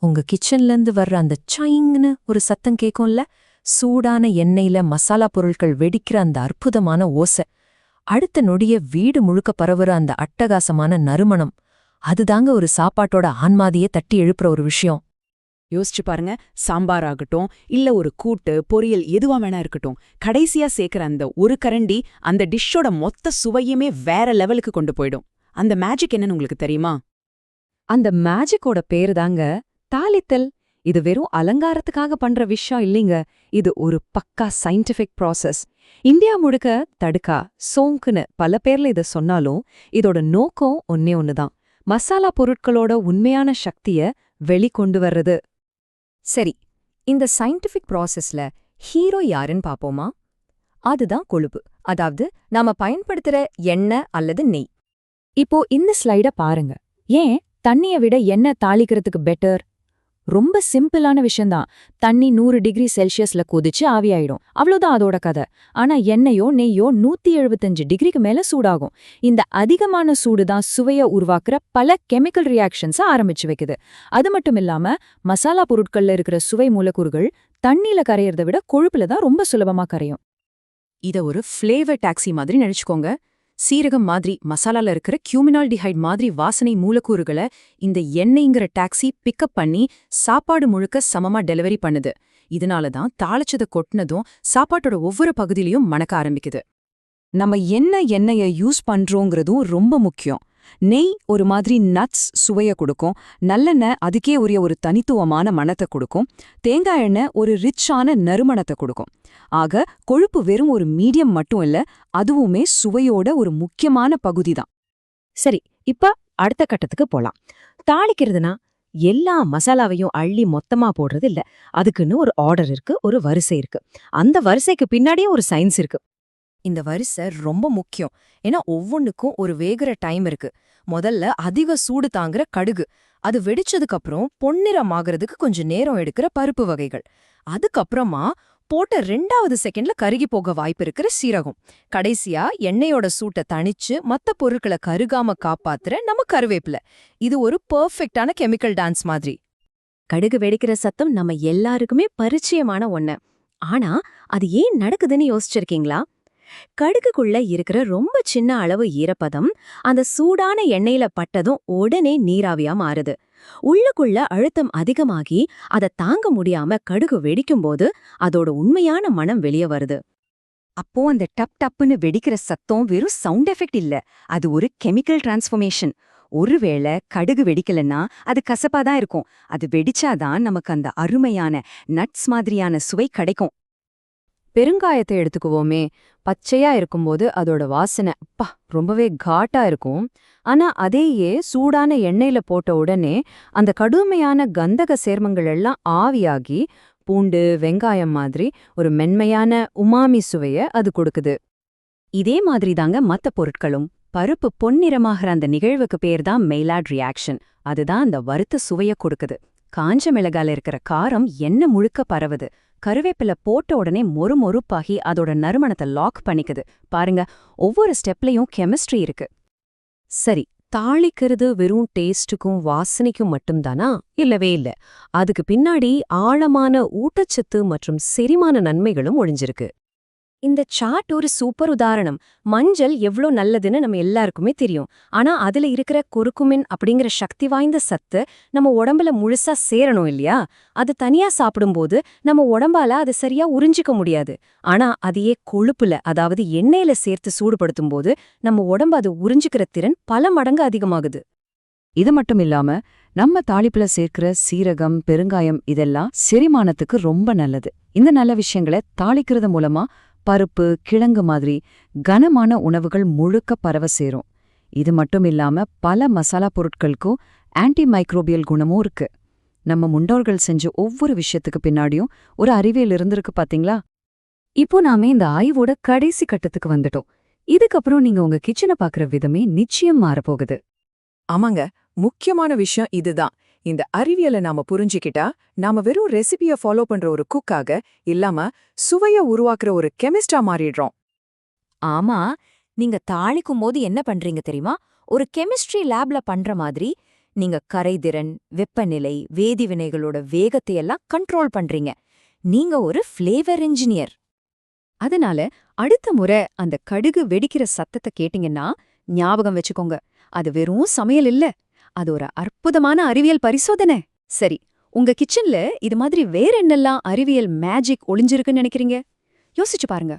உங்க கிச்சன்ல இருந்து வர்ற அந்த சைங்னு ஒரு சத்தம் கேக்கும்ல? சூடான எண்ணெயில மசாலா பொருட்கள் வெடிக்கிற அந்த அற்புதமான ஓசை. அடுத்த நொடிய வீடு முழுக்க பரவுற அந்த அட்டகாசமான நறுமணம். அதுதாங்க ஒரு சாப்பாட்டோட ஆன்மாதியே தட்டி எழுப்புற ஒரு விஷயம். யோசிச்சு பாருங்க. சாம்பார் ஆகட்டும் இல்ல ஒரு கூட்டு பொரியல் எதுவா வேணா இருக்கட்டும். கடைசியா சேர்க்கிற அந்த ஒரு கரண்டி அந்த டிஷ்ஷோட மொத்த சுவையுமே வேற லெவலுக்கு கொண்டு போயிடும். அந்த மேஜிக் என்னன்னு உங்களுக்கு தெரியுமா? அந்த மேஜிக்கோட பேரு தாங்க தாளித்தல் இது வெறும் அலங்காரத்துக்காக பண்ற விஷயம் இல்லைங்க. இது ஒரு பக்கா சயின்டிஃபிக் ப்ராசஸ் இந்தியா முழுக்க தடுக்கா சோங்குன்னு பல பேர்ல இத சொன்னாலும் இதோட நோக்கம் ஒன்னே ஒன்னுதான் மசாலா பொருட்களோட உண்மையான சக்திய வெளிக்கொண்டு வர்றது. சரி இந்த சயின்டிஃபிக் ப்ராசஸ்ல ஹீரோ யாருன்னு பாப்போமா? அதுதான் கொழுப்பு. அதாவது நாம பயன்படுத்துற எண்ணெய் அல்லது நெய். இப்போ இந்த ஸ்லைட பாருங்க. ஏன் தண்ணிய விட எண்ணெய் தாளிக்கிறதுக்கு பெட்டர் ரொம்ப சிம்பிளான விஷயம்தான். தண்ணி நூறு டிகிரி செல்சியஸ்ல கொதிச்சு ஆவியாயிடும். அவ்வளோதான் அதோட கதை. ஆனா எண்ணெயோ நெய்யோ நூத்தி எழுபத்தஞ்சு டிகிரிக்கு மேல சூடாகும். இந்த அதிகமான சூடு தான் சுவைய உருவாக்குற பல கெமிக்கல் ரியாக்ஷன்ஸ ஆரம்பிச்சு வைக்குது. அது மட்டும் இல்லாம மசாலா பொருட்கள்ல இருக்கிற சுவை மூலக்கூறுகள் தண்ணியில கரையறத விட கொழுப்புல தான் ரொம்ப சுலபமா கரையும். இத ஒரு ஃப்ளேவர் டாக்ஸி மாதிரி நினைச்சுக்கோங்க. சீரகம் மாதிரி மசாலால இருக்கிற கியூமினால்டிஹைட் மாதிரி வாசனை மூலக்கூறுகளை இந்த எண்ணெய்ங்கிற டாக்ஸி பிக்கப் பண்ணி சாப்பாடு முழுக்க சமமா டெலிவரி பண்ணுது. இதனால தான் தாளிச்சத கொட்டினதும் சாப்பாட்டோட ஒவ்வொரு பகுதியிலையும் மணக்க ஆரம்பிக்குது. நம்ம என்ன எண்ணெய யூஸ் பண்றோங்கிறதும் ரொம்ப முக்கியம். நெய் ஒரு மாதிரி நட்ஸ் சுவைய கொடுக்கும். நல்லெண்ணெய் அதுக்கே உரிய ஒரு தனித்துவமான மனத்தை கொடுக்கும். தேங்காய் எண்ணெய் ஒரு ரிச்சான நறுமணத்தை கொடுக்கும். ஆக கொழுப்பு வெறும் ஒரு மீடியம் மட்டும் இல்ல அதுவுமே சுவையோட ஒரு முக்கியமான பகுதி தான் சரி இப்ப அடுத்த கட்டத்துக்கு போலாம். தாளிக்கிறதுனா எல்லா மசாலாவையும் அள்ளி மொத்தமா போடுறது இல்ல. அதுக்குன்னு ஒரு ஆர்டர் இருக்கு ஒரு வரிசை இருக்கு. அந்த வரிசைக்கு பின்னாடியே ஒரு சயின்ஸ் இருக்கு. இந்த வரிசை ரொம்ப முக்கியம். ஏன்னா ஒவ்வொன்னுக்கும் ஒரு வேகிற டைம் இருக்கு. முதல்ல அதிக சூடு தாங்குற கடுகு. அது வெடிச்சதுக்கு அப்புறம் பொன்னிறம் கொஞ்சம் நேரம் எடுக்கிற பருப்பு வகைகள். அதுக்கப்புறமா போட்ட ரெண்டாவது செகண்ட்ல கருகி போக வாய்ப்பு இருக்கிற சீரகம். கடைசியா எண்ணெயோட சூட்டை தணிச்சு மத்த பொருட்களை கருகாம காப்பாத்துற நம்ம கருவேப்பில. இது ஒரு பெர்ஃபெக்டான கெமிக்கல் டான்ஸ் மாதிரி. கடுகு வெடிக்கிற சத்தம் நம்ம எல்லாருக்குமே பரிச்சயமான ஒண்ணு. ஆனா அது ஏன் நடக்குதுன்னு யோசிச்சிருக்கீங்களா? கடுகுக்குள்ள இருக்கிற ரொம்ப சின்ன அளவு ஈரப்பதம் அந்த சூடான எண்ணெயில பட்டதும் உடனே நீராவியா மாறுது. உள்ளுக்குள்ள அழுத்தம் அதிகமாகி அதை தாங்க முடியாம கடுகு வெடிக்கும்போது அதோட உண்மையான மனம் வெளியே வருது. அப்போ அந்த டப் டப்புன்னு வெடிக்கிற சத்தம் வெறும் சவுண்ட் எஃபெக்ட் இல்ல. அது ஒரு கெமிக்கல் டிரான்ஸ்ஃபர்மேஷன். ஒருவேளை கடுகு வெடிக்கலன்னா அது கசப்பா தான் இருக்கும். அது வெடிச்சாதான் நமக்கு அந்த அருமையான நட்ஸ் மாதிரியான சுவை கிடைக்கும். பெருங்காயத்தை எடுத்துக்குவோமே. பச்சையா இருக்கும்போது அதோட வாசனை அப்பா ரொம்பவே காட்டா இருக்கும். ஆனா அதையே சூடான எண்ணெயில போட்ட உடனே அந்த கடுமையான கந்தக சேர்மங்கள் எல்லாம் ஆவியாகி பூண்டு வெங்காயம் மாதிரி ஒரு மென்மையான உமாமி சுவைய அது கொடுக்குது. இதே மாதிரி தாங்க மத்த பொருட்களும். பருப்பு பொன்னிறமாகிற அந்த நிகழ்வுக்கு பேர் தான் மெய்லாட் ரியாக்ஷன் அதுதான் அந்த வறுத்த சுவைய கொடுக்குது. காஞ்ச மிளகால இருக்கிற காரம் என்ன முழுக்க பரவுது. கருவேப்பில போட்ட உடனே மொறு மொறுப்பாகி அதோட நறுமணத்தை லாக் பண்ணிக்குது. பாருங்க ஒவ்வொரு ஸ்டெப்லயும் கெமிஸ்ட்ரி இருக்கு. சரி தாளிக்கிறது வெறும் டேஸ்டுக்கும் வாசனைக்கும் மட்டும்தானா? இல்லவே இல்ல. அதுக்கு பின்னாடி ஆழமான ஊட்டச்சத்து மற்றும் செரிமான நன்மைகளும் ஒழிஞ்சிருக்கு. இந்த சாட் ஒரு சூப்பர் உதாரணம். மஞ்சள் எவ்ளோ நல்லதுன்னு நம்ம எல்லாருக்குமே தெரியும். ஆனா அதுல இருக்கிற குறுக்குமின் அப்படிங்கிற சக்தி வாய்ந்த சத்து நம்ம உடம்புல முழுசா சேரணும் இல்லையா? அது தனியா சாப்பிடும்போது நம்ம உடம்பால அது சரியா உறிஞ்சிக்க முடியாது. ஆனா அதையே கொழுப்புல அதாவது எண்ணெயில சேர்த்து சூடுபடுத்தும் போது நம்ம உடம்பு அது உறிஞ்சிக்கிற திறன் பல மடங்கு அதிகமாகுது. இது மட்டும் இல்லாம நம்ம தாளிப்புல சேர்க்கிற சீரகம் பெருங்காயம் இதெல்லாம் செரிமானத்துக்கு ரொம்ப நல்லது. இந்த நல்ல விஷயங்களை தாளிக்கிறது மூலமா பருப்பு கிழங்கு மாதிரி கனமான உணவுகள் முழுக்க பரவ சேரும். இது மட்டும் இல்லாம பல மசாலா பொருட்களுக்கும் ஆன்டி மைக்ரோபியல் குணமும் இருக்கு. நம்ம முன்னோர்கள் செஞ்ச ஒவ்வொரு விஷயத்துக்கு பின்னாடியும் ஒரு அறிவியல் இருந்திருக்கு பாத்தீங்களா? இப்போ நாம இந்த ஆய்வோட கடைசி கட்டத்துக்கு வந்துட்டோம். இதுக்கப்புறம் நீங்க உங்க கிச்சனை பாக்குற விதமே நிச்சயம் மாறப்போகுது. ஆமாங்க. முக்கியமான விஷயம் இதுதான். இந்த அறிவியலை நாம புரிஞ்சுக்கிட்டா நாம வெறும் ரெசிபிய ஃபாலோ பண்ற ஒரு குக்காக இல்லாம சுவைய உருவாக்குற ஒரு கெமிஸ்டா மாறிடுறோம். ஆமா நீங்க தாளிக்கும் போது என்ன பண்றீங்க தெரியுமா? ஒரு கெமிஸ்ட்ரி லேப்ல பண்ற மாதிரி நீங்க கரைதிறன் வெப்பநிலை வேதிவினைகளோட வேகத்தை எல்லாம் கண்ட்ரோல் பண்றீங்க. நீங்க ஒரு ஃப்ளேவர் இன்ஜினியர் அதனால அடுத்த முறை அந்த கடுகு வெடிக்கிற சத்தத்தை கேட்டீங்கன்னா ஞாபகம் வச்சுக்கோங்க. அது வெறும் சமையல் இல்ல. அது ஒரு அற்புதமான அறிவியல் பரிசோதனை. சரி உங்க கிச்சன்ல இது மாதிரி வேற என்னெல்லாம் அறிவியல் மேஜிக் ஒளிஞ்சிருக்குன்னு நினைக்கிறீங்க? யோசிச்சு பாருங்க.